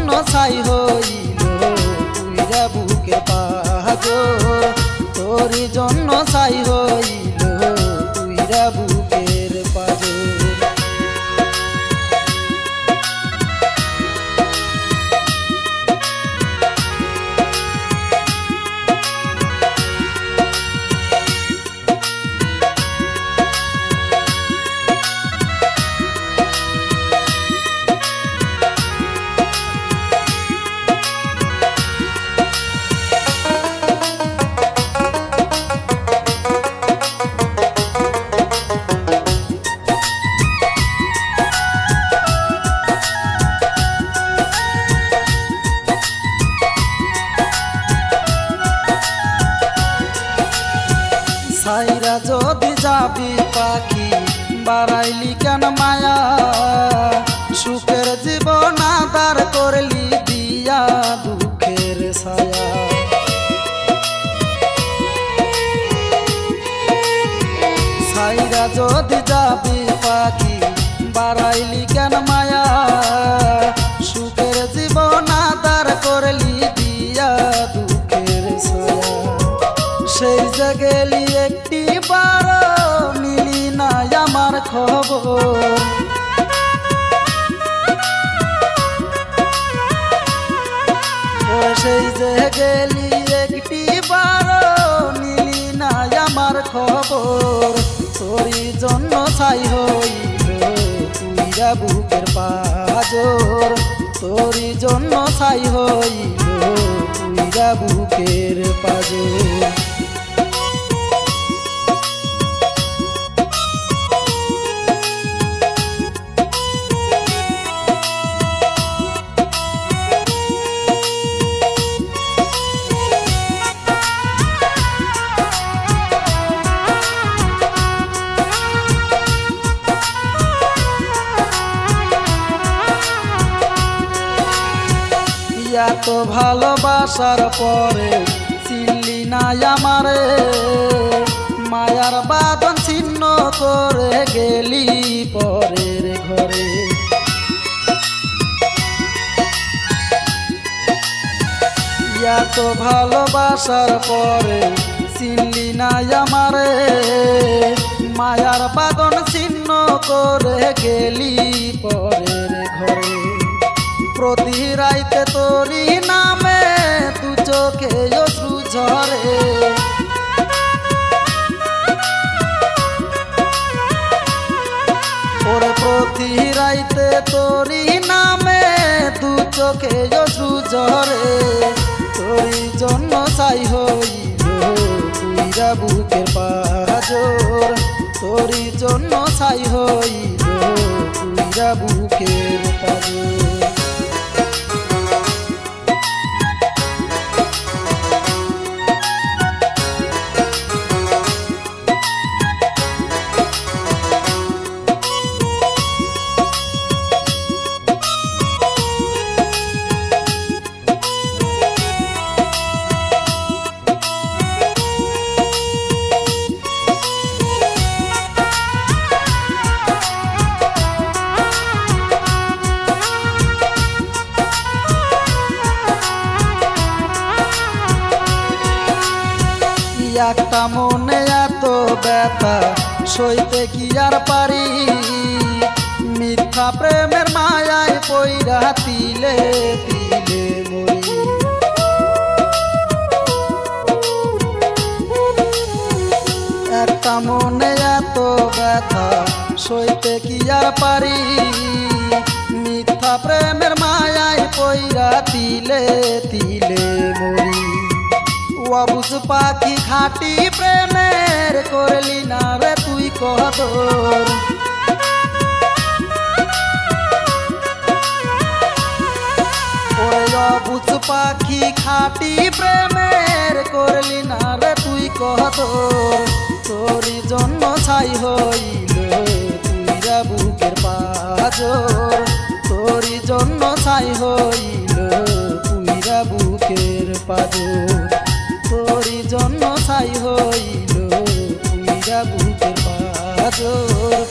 জন্য ছাই হইল তুইরা বুকে পাহাজর তোর জন্য ছাই হইল বুকের যদি পাখি, বাড়াইলি কেন মায়া? সুখের জীবন আদার করলি দিয়া দুঃখের সায়া সাইরা যদি যাবি পাখি, বাড়াইলি কেন মায়া? খবর। সেই যে গেলি একটি বার, নিলি না আমার খবর। তোরই জন্য ছাই হইল তুইরা বুকের পাজর। তোরই জন্য ছাই হইল তুইরা বুকের পাজর। এত ভালোবাসার পরে চিনলি না আমারে। মায়ার বাদন ছিন্ন করে গেলি পরের ঘরে। এত ভালোবাসার পরে চিনলি না আমারে। মায়ার বাদন ছিন্ন করে গেলি পরের ঘরে। প্রতি রাইতে তোরি নামে, তু চোখে অশ্রু ঝরে। ওরে প্রতি রাইতে তোরি নামে, তু চোখে অশ্রু ঝরে। তোরি জন্য চাই হইল তুইরা বুকের পাজর তোরি জন্য চাই হইল একটা মনে এত ব্যথা, সইতে কি আর পারি? মিথ্যা প্রেমের মায়ায় পইরা তিলে তিলে একটা মনে এত ব্যথা, সইতে কি আর পারি? মিথ্যা প্রেমের মায়ায় অবুজ পাখি খাটি প্রেমের করলি না রে তুই কদর। অবুজ পাখি খাটি প্রেমের করলি না রে তুই কদর। তোরই জন্য ছাই হইল তুইরা বুকের পাজর। তোরই জন্য ছাই হইল তুইরা বুকের পাজর। জন্য